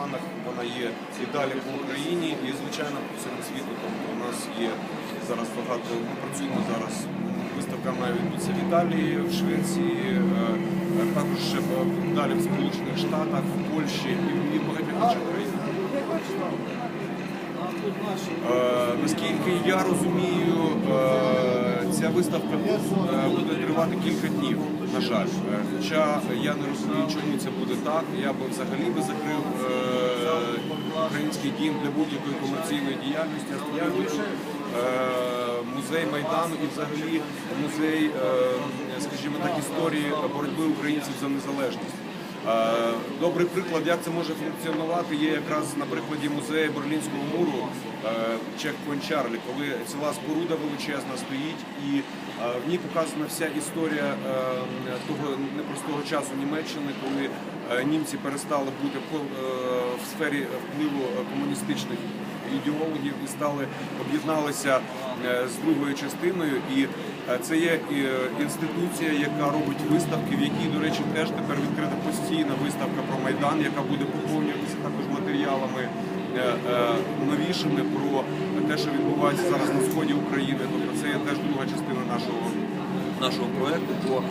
планах вона є і далі по Україні, і звичайно по всьому світу. Тобто у нас є зараз багато. Ми працюємо зараз. Виставка має відбутися в Італії, в Швеції, е, е, також ще далі в Сполучених Штатах, в Польщі і, в багатьох інших країнах. Е, наскільки я розумію, ця виставка буде тривати кілька днів, на жаль. Е, Хоча я не розумію, чому це буде так. Я б взагалі би закрив е, український дім для будь-якої комерційної діяльності. Я вирішив е, музей Майдану і взагалі музей, скажімо так, історії боротьби українців за незалежність. Е, Добрий приклад, як це може функціонувати, є якраз на прикладі музею Берлінського муру Чек Кончарлі, коли ціла споруда величезна стоїть, і е, в ній показана вся історія е, того непростого часу Німеччини, коли е, німці перестали бути е, в сфері впливу е, комуністичних ідеологів і стали об'єдналися е, з другою частиною. І е, це є е, інституція, яка робить виставки, в якій, до речі, теж тепер відкрита постійна виставка про майдан, яка буде поповнюватися також матеріалами новішими про те, що відбувається зараз на сході України. Тобто це є теж друга частина нашого. Нашого проекту, бо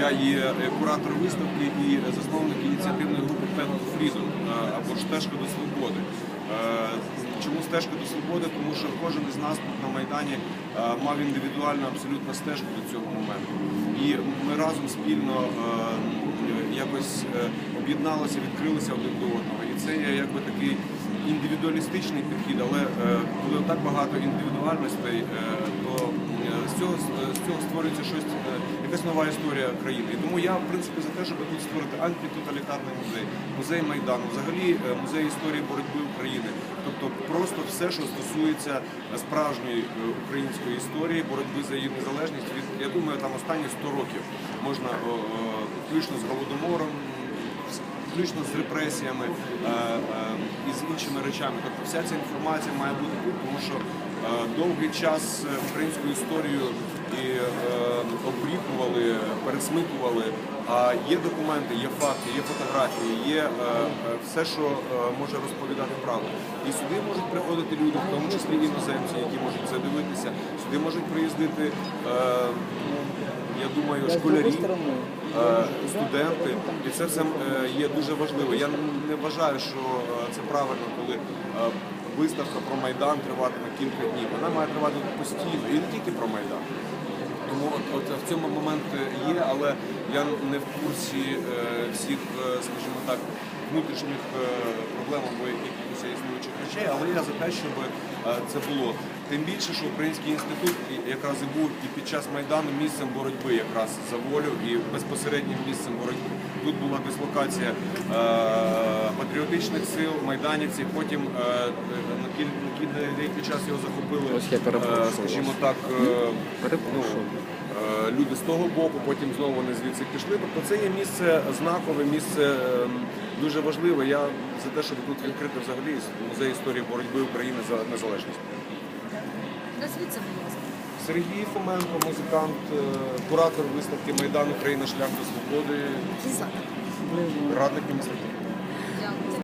я є куратор виставки і засновник ініціативної групи Пен Фрідом або ж стежка до свободи. Чому стежка до свободи? Тому що кожен із нас тут на Майдані е, мав індивідуальну абсолютно стежку до цього моменту. І ми разом спільно е, якось е, об'єдналися, відкрилися один до одного. І це є якби такий індивідуалістичний підхід, але коли так багато індивідуальностей, то цього, створюється щось, е, якась нова історія країни. І тому я, в принципі, за те, щоб тут створити антитоталітарний музей, музей Майдану, взагалі е, музей історії боротьби України. Тобто просто все, що стосується справжньої е, української історії, боротьби за її незалежність. Я думаю, там останні 100 років можна включно з голодомором. Включно з репресіями е, е, і з іншими речами. Тобто вся ця інформація має бути тому що е, довгий час українську історію і обрікували, пересмикували. А є документи, є факти, є фотографії, є е, все, що е, може розповідати правду. І сюди можуть приходити люди, в тому числі іноземці, які можуть це дивитися. Сюди можуть приїздити, е, ну, я думаю, школярі. е, Студенти, і це все е, є дуже важливо. Я не вважаю, що це правильно, коли виставка про Майдан триватиме кілька днів. Вона має тривати постійно і не тільки про Майдан. Тому от, от в цьому момент є, але я не в курсі всіх, скажімо так, внутрішніх проблем або якихось існуючих речей, але я за те, щоб е, це було. Тим більше, що Український інститут якраз і був і під час Майдану місцем боротьби якраз за волю і безпосереднім місцем боротьби. Тут була дислокація е, патріотичних сил, майданівців, потім е, на деякий час його захопили, скажімо так. Е, люди з того боку, потім знову вони звідси пішли. Тобто це є місце знакове, місце ем, дуже важливе. Я за те, щоб тут відкрити взагалі музей історії боротьби України за незалежність. Назвіться, будь ласка. Сергій Фоменко, музикант, е, куратор виставки Майдан Україна шлях до свободи, радник міністра.